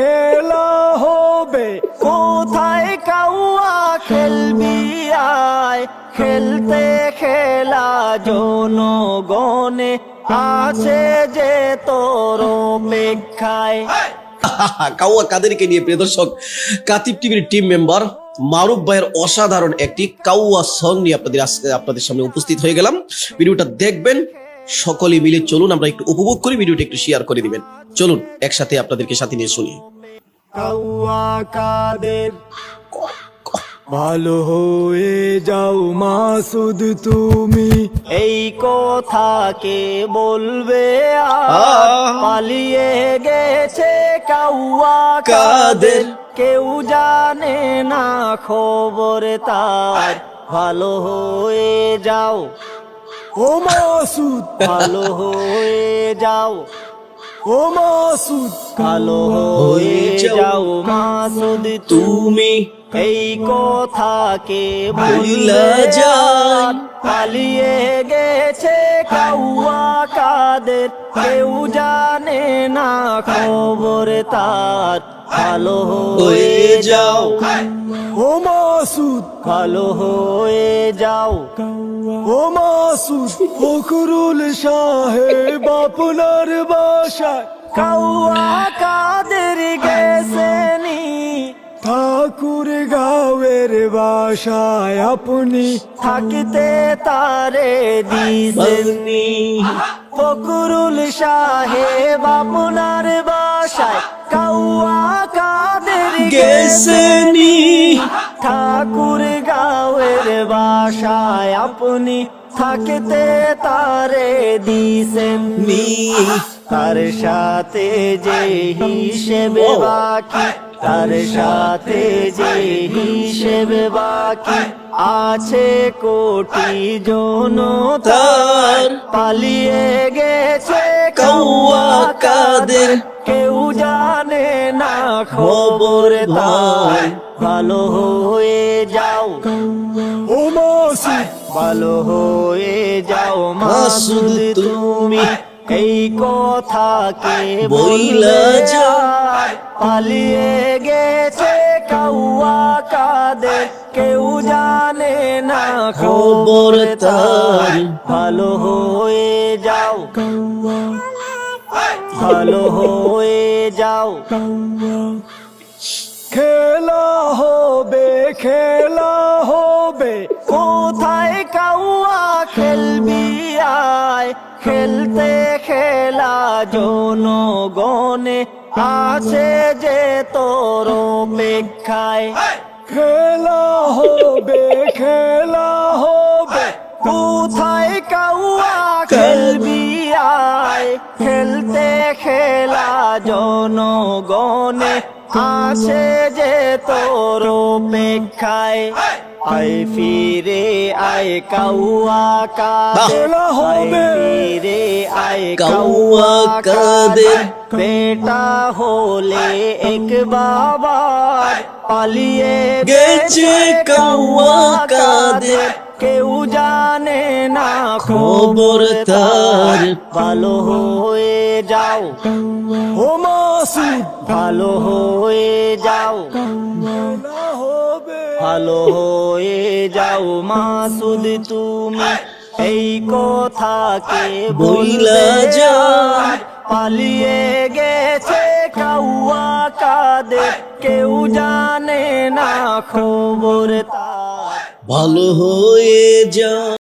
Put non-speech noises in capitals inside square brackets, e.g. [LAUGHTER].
খেলা হবে। কোথায় কাউয়া খেলবি আয়? খেলতে খেলা জনগণে আছে যে তোর অপেক্ষায়। [LAUGHS] কাউয়া কাদেরকে নিয়ে প্রিয় দর্শক, কাতিব টিভির টিম মেম্বার মারুফ ভাইয়ের অসাধারণ একটি কাউয়া সং নিয়ে আপনাদের আজকে আপনাদের সামনে উপস্থিত হয়ে গেলাম। ভিডিওটা দেখবেন, সকলে মিলে চলুন, আমরা একটু উপভোগ করি, ভিডিওটা একটু শেয়ার করে দিবেন। চলুন, একসাথে আপনাদেরকে সাথে নিয়ে শুনি। কাউয়া কাদের? ভালো হয়ে যাও মাসুদ তুমি। এই কথা কে বলবে! পালিয়ে গেছে কাউয়া কাদের? কাদের? কেউ জানে না খবর তার। ভালো হয়ে যাও। ও মাসুদ। ভালো হয়ে যাও। ও মাসুদ ভালো হয়ে যাও মাসুদ তুমি এই কথা কে ভুলে যান। পালিয়ে গেছে কাউয়া কাদের কেউ জানে না খবর তার। ভালো হয়ে যাও। ও মাসুদ। ভালো হয়ে যাও। ও মাসুদ ফখরুল সাহেব আপনার বাসায়। কাউয়া কাদের গেছেনি? ঠাকুর গাঁয়ের বাসায় আপনি থাকিতে তারে দিছেননি ফকরুল সাহেব আপনার বাসায়। কাউয়া গেছেনি। ঠাকুর গাঁয়ের বাসায় আপনি থাকিতে তারে দিছেননি। তার সাথে যে হিসেবে বাকি তার সাথে যে হিসেবে বাকি আছে কোটি জনতার। পালিয়ে গেছে কৌয়া কাদের। খবর তার ভালো হয়ে যাও। ও মাসুদ ভালো হয়ে যাও মাসুদ তুমি এই কথাকে বইলা যায় পালিয়ে গেছে কাউয়া কাদের কেউ জানে না খবর তার। ভালো হয়ে যাও। ভালো হয়ে যাও। খেলা হবে খেলা হবে। কোথায় কাউয়া খেলবি আয়? খেলতে খেলা জনগণে আছে যে তোর অপেক্ষায়। খেলা হবে খেলা জনগণে আছে যে তোর অপেক্ষায় আয় ফিরে আয় কাউয়া কাদের হবে। আয় আয় কাউয়া কাদের। কাদের বেটা হলে এক বাবার পালিয়ে গেছে কাউয়া কাদের। কেউ জানে না খবর তার। ভালো হয়ে যাও। ও মাসুদ। ভালো হয়ে যাও। ভালো হয়ে যাও মাসুদ তুমি এই কথাকে বইলা। যাও। পালিয়ে গেছে কাউয়া কাদের কেউ জানে না খবর তার। ভালো হয়ে যা